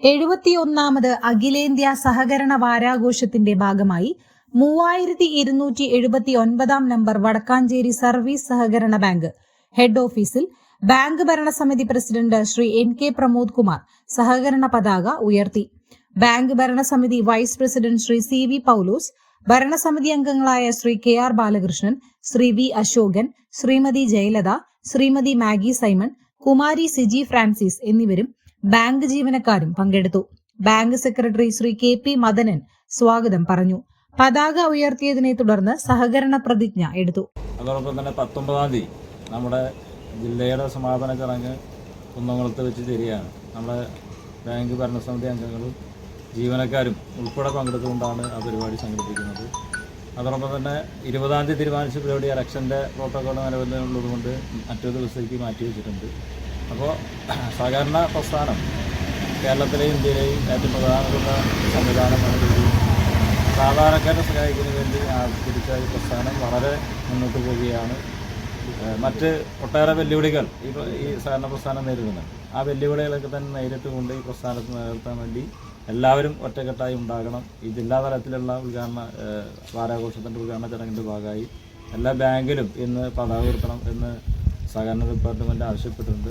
എഴുപത്തിയൊന്നാമത് അഖിലേന്ത്യാ സഹകരണ വാരാഘോഷത്തിന്റെ ഭാഗമായി മൂവായിരത്തി ഇരുന്നൂറ്റി എഴുപത്തി ഒൻപതാം നമ്പർ വടക്കാഞ്ചേരി സർവീസ് സഹകരണ ബാങ്ക്. ഹെഡ് ഓഫീസിൽ ബാങ്ക് ഭരണസമിതി president Shri N K Pramod Kumar സഹകരണ പതാക ഉയർത്തി. ബാങ്ക് ഭരണസമിതി vice president Shri C V Paulose ഭരണസമിതി അംഗങ്ങളായ Shri K R Balakrishnan Shri V Ashokan Shrimati Jayalatha Shrimati Maggie Simon Kumari Siji Francis എന്നിവരും bank ജീവനക്കാരും പങ്കെടുത്തു. Bank secretary Shri K P Madanan സ്വാഗതം പറഞ്ഞു. പതാക ഉയർത്തിയതിനെ തുടർന്ന് സഹകരണ പ്രതിജ്ഞ എടുത്തു. അതോടൊപ്പം തന്നെ പത്തൊമ്പതാം തീയതി നമ്മുടെ ജില്ലയുടെ സമാപന ചടങ്ങ് കുന്നംകുളത്ത് വെച്ച് തരികയാണ് നമ്മുടെ ബാങ്ക് ഭരണസമിതി അംഗങ്ങളും ജീവനക്കാരും ഉൾപ്പെടെ പങ്കെടുത്തുകൊണ്ടാണ് ആ പരിപാടി സംഘടിപ്പിക്കുന്നത്. അതോടൊപ്പം തന്നെ ഇരുപതാം തീയതി തീരുമാനിച്ച പരിപാടി ഇലക്ഷന്റെ പ്രോട്ടോകോൾ നിലവിലുള്ളതുകൊണ്ട് മറ്റൊരു ദിവസത്തേക്ക് മാറ്റി വെച്ചിട്ടുണ്ട്. അപ്പോൾ സഹകരണ പ്രസ്ഥാനം കേരളത്തിലെയും ഇന്ത്യയിലെയും ഏറ്റവും പ്രധാനപ്പെട്ട സംവിധാനമാണ് രീതിയിൽ സാധാരണക്കാരെ സഹായിക്കുന്നതിന് വേണ്ടി ആവിഷ്കരിച്ച ഈ പ്രസ്ഥാനം വളരെ മുന്നോട്ട് പോവുകയാണ്. മറ്റ് ഒട്ടേറെ വെല്ലുവിളികൾ ഈ ഈ സഹകരണ പ്രസ്ഥാനം നേരിടുന്നുണ്ട്. ആ വെല്ലുവിളികളൊക്കെ തന്നെ നേരിട്ട് കൊണ്ട് ഈ പ്രസ്ഥാനത്ത് നിലനിർത്താൻ വേണ്ടി എല്ലാവരും ഒറ്റക്കെട്ടായി ഉണ്ടാകണം. ഈ ജില്ലാ തലത്തിലുള്ള ഉദ്ഘാടന വാരാഘോഷത്തിന്റെ ഉദ്ഘാടന ചടങ്ങിന്റെ ഭാഗമായി എല്ലാ ബാങ്കിലും ഇന്ന് പതാക ഉയർത്തണം എന്ന് സഹകരണ ഡിപ്പാർട്ട്മെന്റ് ആവശ്യപ്പെട്ടിട്ടുണ്ട്.